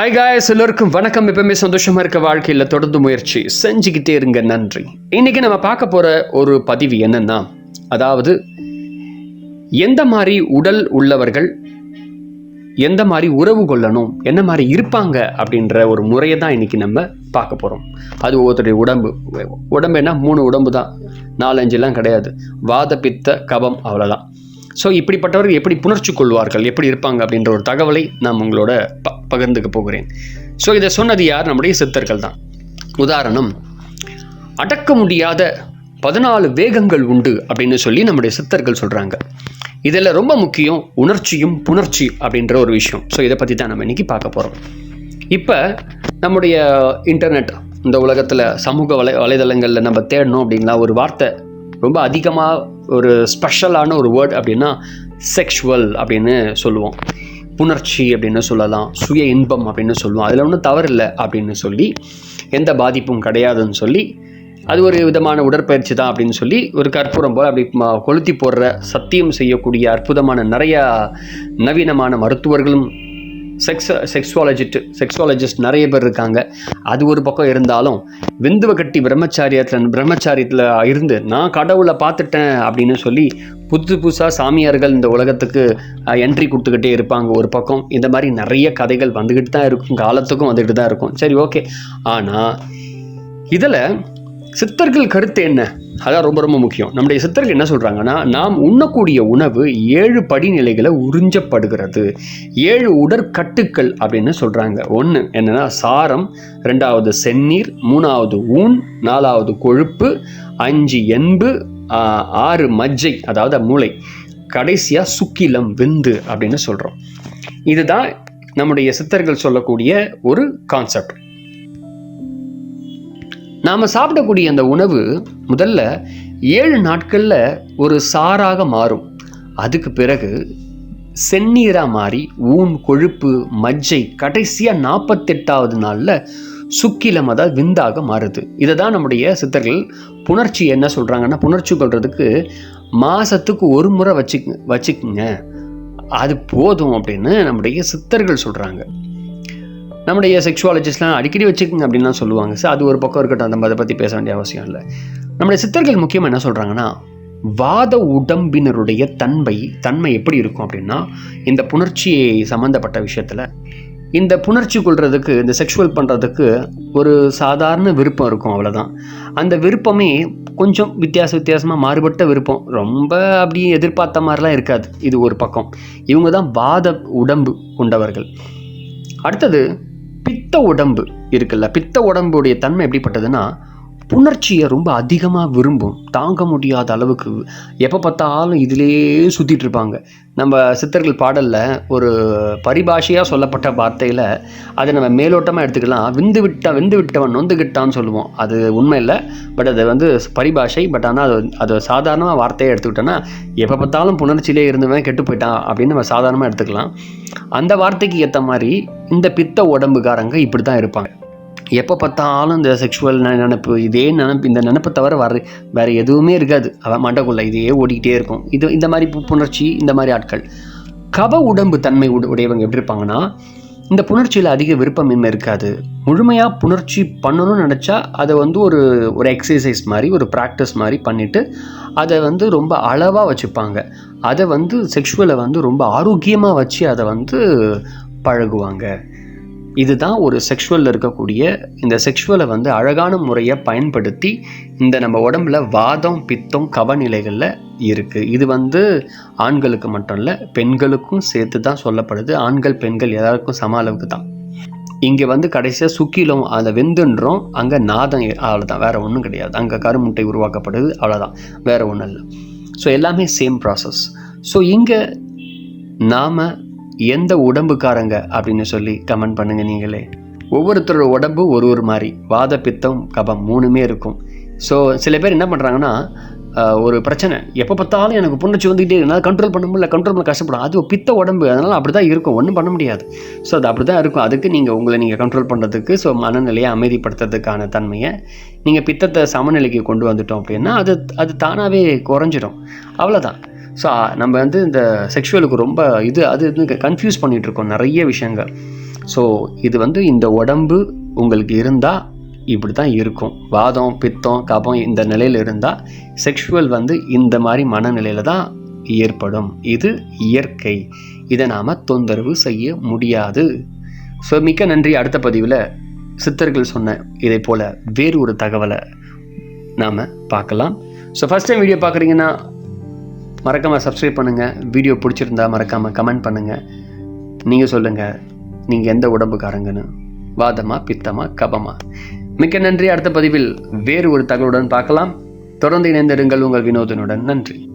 Hi guys எல்லோருக்கும் வணக்கம். எப்பவுமே சந்தோஷமாக இருக்க வாழ்க்கையில் தொடர்ந்து முயற்சி. செஞ்சுக்கிட்டே இருங்க நன்றி. இன்னைக்கு நம்ம பார்க்க போகிற ஒரு பதிவு என்னன்னா அதாவது எந்த மாதிரி உடல் உள்ளவர்கள் எந்த மாதிரி உறவு கொள்ளணும் என்ன மாதிரி இருப்பாங்க அப்படின்ற ஒரு முறையை தான் இன்றைக்கி நம்ம பார்க்க போகிறோம் அது ஒவ்வொருத்தருடைய உடம்பு உடம்பு என்ன? மூணு உடம்பு தான். நாலஞ்செல்லாம் கிடையாது. வாத பித்த கபம் அவ்வளோதான் ஸோ இப்படிப்பட்டவர்கள் எப்படி புணர்ச்சி கொள்வார்கள் எப்படி இருப்பாங்க அப்படின்ற ஒரு தகவலை நான் உங்களோட ப பகிர்ந்துக்க போகிறேன். ஸோ இதை சொன்னது யார்? நம்முடைய சித்தர்கள் தான். உதாரணம் அடக்க முடியாத பதினாலு வேகங்கள் உண்டு அப்படின்னு சொல்லி நம்முடைய சித்தர்கள் சொல்கிறாங்க இதில் ரொம்ப முக்கியம் உணர்ச்சியும் புணர்ச்சி அப்படின்ற ஒரு விஷயம். ஸோ இதை பற்றி தான் நம்ம இன்னைக்கு பார்க்க போகிறோம் இப்போ நம்முடைய இன்டர்நெட் இந்த உலகத்தில் சமூக வலை வலைதளங்களில் நம்ம தேடணும் அப்படின்னா ஒரு வார்த்தை ரொம்ப அதிகமாக ஒரு ஸ்பெஷலான ஒரு வேர்ட் அப்படின்னா செக்ஷுவல் அப்படின்னு சொல்லுவோம். புணர்ச்சி அப்படின்னு சொல்லலாம். சுய இன்பம் அப்படின்னு சொல்லுவோம். அதில் ஒன்றும் தவறில்லை அப்படின்னு சொல்லி எந்த பாதிப்பும் கிடையாதுன்னு சொல்லி அது ஒரு விதமான உடற்பயிற்சி தான் அப்படின்னு சொல்லி ஒரு கற்பூரம் போல் அப்படி கொளுத்தி போடுற சத்தியம் செய்யக்கூடிய அற்புதமான நிறையா நவீனமான மருத்துவர்களும் செக்ஸ் செக்ஸுவாலஜிட்டு செக்ஸுவாலஜிஸ்ட் நிறைய பேர் இருக்காங்க. அது ஒரு பக்கம் இருந்தாலும் விந்துவ கட்டி பிரம்மச்சாரியத்தில் பிரம்மச்சாரியத்தில் இருந்து நான் கடவுளை பார்த்துட்டேன் அப்படின்னு சொல்லி புது புதுசாக சாமியார்கள் இந்த உலகத்துக்கு என்ட்ரி கொடுத்துக்கிட்டே இருப்பாங்க ஒரு பக்கம். இந்த மாதிரி நிறைய கதைகள் வந்துக்கிட்டு தான் இருக்கும் காலத்துக்கும் வந்துக்கிட்டு தான் இருக்கும். சரி ஓகே ஆனால் இதில் சித்தர்கள் கருத்து என்ன? அதான் ரொம்ப ரொம்ப முக்கியம். நம்முடைய சித்தர்கள் என்ன சொல்கிறாங்கன்னா நாம் உண்ணக்கூடிய உணவு ஏழு படிநிலைகளை உறிஞ்சப்படுகிறது. ஏழு உடற்கட்டுக்கள் அப்படின்னு சொல்கிறாங்க ஒன்று என்னென்னா சாரம் ரெண்டாவது செந்நீர் மூணாவது ஊன் நாலாவது கொழுப்பு அஞ்சு எண்பு ஆறு மஜ்ஜை அதாவது மூளை. கடைசியாக சுக்கிலம் விந்து அப்படின்னு சொல்கிறோம் இதுதான் நம்முடைய சித்தர்கள் சொல்லக்கூடிய ஒரு கான்செப்ட் நாம் சாப்பிடக்கூடிய அந்த உணவு முதல்ல ஏழு நாட்களில் ஒரு சாராக மாறும். அதுக்கு பிறகு செந்நீராக மாறி ஊன் கொழுப்பு மஜ்ஜை கடைசியாக நாற்பத்தெட்டாவது நாளில் சுக்கிலம் அதாவது விந்தாக மாறுது. இதை தான் நம்முடைய சித்தர்கள் புணர்ச்சி என்ன சொல்கிறாங்கன்னா புணர்ச்சி கொள்றதுக்கு மாதத்துக்கு ஒரு முறை வச்சுக்க வச்சுக்குங்க. அது போதும் அப்படின்னு நம்முடைய சித்தர்கள் சொல்கிறாங்க நம்முடைய செக்ஷுவாலஜிஸ்ட்லாம் அடிக்கடி வச்சுக்கோங்க அப்படின்லாம் சொல்லுவாங்க. சார் அது ஒரு பக்கம் இருக்கட்டும் நம்ம அதை பற்றி பேச வேண்டிய அவசியம் இல்லை. நம்முடைய சித்தர்கள் முக்கியமாக என்ன சொல்கிறாங்கன்னா வாத உடம்பினருடைய தன்மை தன்மை எப்படி இருக்கும் அப்படின்னா இந்த புணர்ச்சியை சம்மந்தப்பட்ட விஷயத்தில் இந்த புணர்ச்சி கொள்றதுக்கு இந்த செக்ஷுவல் பண்ணுறதுக்கு ஒரு சாதாரண விருப்பம் இருக்கும் அவ்வளோதான் அந்த விருப்பமே கொஞ்சம் வித்தியாச வித்தியாசமாக மாறுபட்ட விருப்பம். ரொம்ப அப்படியே எதிர்பார்த்த மாதிரிலாம் இருக்காது. இது ஒரு பக்கம். இவங்க தான் வாத உடம்பு கொண்டவர்கள். அடுத்தது பித்த உடம்பு இருக்குல்ல பித்த உடம்புடைய தன்மை எப்படிப்பட்டதுன்னா புணர்ச்சியை ரொம்ப அதிகமாக விரும்பும். தாங்க முடியாத அளவுக்கு எப்போ பார்த்தாலும் இதிலேயே சுற்றிட்டு இருப்பாங்க. நம்ம சித்தர்கள் பாடலில் ஒரு பரிபாஷையாக சொல்லப்பட்ட வார்த்தையில் அதை நம்ம மேலோட்டமாக எடுத்துக்கலாம். விந்து விட்டா விந்து விட்டவன் நொந்துகிட்டான்னு சொல்லுவோம். அது உண்மை இல்லை. பட் அது வந்து பரிபாஷை. பட் ஆனால் அது அது சாதாரணமாக வார்த்தையை எடுத்துக்கிட்டோன்னா எப்போ பார்த்தாலும் புணர்ச்சியிலே இருந்தவன் கெட்டு போயிட்டான் அப்படின்னு நம்ம சாதாரணமாக எடுத்துக்கலாம். அந்த வார்த்தைக்கு ஏற்ற மாதிரி இந்த பித்த உடம்புக்காரங்க இப்படி தான் இருப்பாங்க. எப்போ பார்த்தாலும் இந்த செக்ஷுவல் நினப்பு இதே நினப்பு இந்த நினப்பை தவிர வர வேறு எதுவுமே இருக்காது. அவன் மண்டக்குள்ள இதையே ஓடிக்கிட்டே இருக்கும். இது இந்த மாதிரி பு- புணர்ச்சி இந்த மாதிரி ஆட்கள். கப உடம்பு தன்மை உடையவங்க எப்படி இருப்பாங்கன்னா இந்த புணர்ச்சியில் அதிக விருப்பமின்மை இருக்காது. முழுமையாக புணர்ச்சி பண்ணணும்னு நினச்சா அதை வந்து ஒரு ஒரு எக்ஸசைஸ் மாதிரி ஒரு ப்ராக்டிஸ் மாதிரி பண்ணிவிட்டு அதை வந்து ரொம்ப அளவாக வச்சுப்பாங்க. அதை வந்து செக்ஷுவலை வந்து ரொம்ப ஆரோக்கியமாக வச்சு அதை வந்து பழகுவாங்க. இதுதான் ஒரு செக்ஷுவலில் இருக்கக்கூடிய இந்த செக்ஷுவலை வந்து அழகான முறையை பயன்படுத்தி இந்த நம்ம உடம்புல வாதம் பித்தம் கவநிலைகளில் இருக்குது இது வந்து ஆண்களுக்கு மட்டும் இல்லை பெண்களுக்கும் சேர்த்து தான் சொல்லப்படுது. ஆண்கள் பெண்கள் எல்லாருக்கும் சம அளவுக்கு தான் இங்கே வந்து கடைசியாக சுக்கிலும் அதை வெந்துன்றோம். அங்கே நாதம் அவ்வளோதான் வேறு ஒன்றும் கிடையாது. அங்கே கருமுட்டை உருவாக்கப்படுது. அவ்வளோதான் வேறு ஒன்றும் இல்லை. ஸோ எல்லாமே சேம் ப்ராசஸ் ஸோ இங்கே நாம் எந்த உடம்புக்காரங்க அப்படின்னு சொல்லி கமெண்ட் பண்ணுங்கள் நீங்களே. ஒவ்வொருத்தரோட உடம்பு ஒரு ஒரு மாதிரி வாத பித்தம் கபம் மூணுமே இருக்கும். ஸோ சில பேர் என்ன பண்ணுறாங்கன்னா ஒரு பிரச்சனை. எப்போ பார்த்தாலும் எனக்கு புணர்ச்சி வந்துக்கிட்டே என்னால் கண்ட்ரோல் பண்ண முடியல. கண்ட்ரோல் பண்ண கஷ்டப்படும். அது பித்த உடம்பு. அதனால் அப்படி தான் இருக்கும். ஒன்றும் பண்ண முடியாது. ஸோ அது அப்படி தான் இருக்கும். அதுக்கு நீங்கள் உங்களை நீங்கள் கண்ட்ரோல் பண்ணுறதுக்கு ஸோ மனநிலையை அமைதிப்படுத்துறதுக்கான தன்மையை நீங்கள் பித்தத்தை சமநிலைக்கு கொண்டு வந்துட்டோம் அப்படின்னா அது அது தானாகவே குறைஞ்சிடும் அவ்வளோதான் ஸோ நம்ம வந்து இந்த செக்ஷுவலுக்கு ரொம்ப இது அது இது கன்ஃபியூஸ் பண்ணிகிட்டு இருக்கோம் நிறைய விஷயங்கள். ஸோ இது வந்து இந்த உடம்பு உங்களுக்கு இருந்தால் இப்படி தான் இருக்கும். வாதம் பித்தம் கபம் இந்த நிலையில் இருந்தால் செக்ஷுவல் வந்து இந்த மாதிரி மனநிலையில் தான் ஏற்படும். இது இயற்கை. இதை நாம் தொந்தரவு செய்ய முடியாது. ஸோ மிக்க நன்றி அடுத்த பதிவில். சித்தர்கள் சொன்ன இதை போல் வேறு ஒரு தகவலை நாம் பார்க்கலாம். ஸோ ஃபஸ்ட் டைம் வீடியோ பார்க்குறீங்கன்னா மறக்காமல் சப்ஸ்கிரைப் பண்ணுங்கள் வீடியோ பிடிச்சிருந்தா மறக்காமல் கமெண்ட் பண்ணுங்கள் நீங்கள் சொல்லுங்கள் நீங்கள் எந்த உடம்புக்காரங்கன்னு. வாதமா பித்தமா கபமா. மிக்க நன்றி. அடுத்த பதிவில் வேறு ஒரு தகவலுடன் பார்க்கலாம். தொடர்ந்து இணைந்திருங்கள் உங்கள் வினோதனுடன். நன்றி.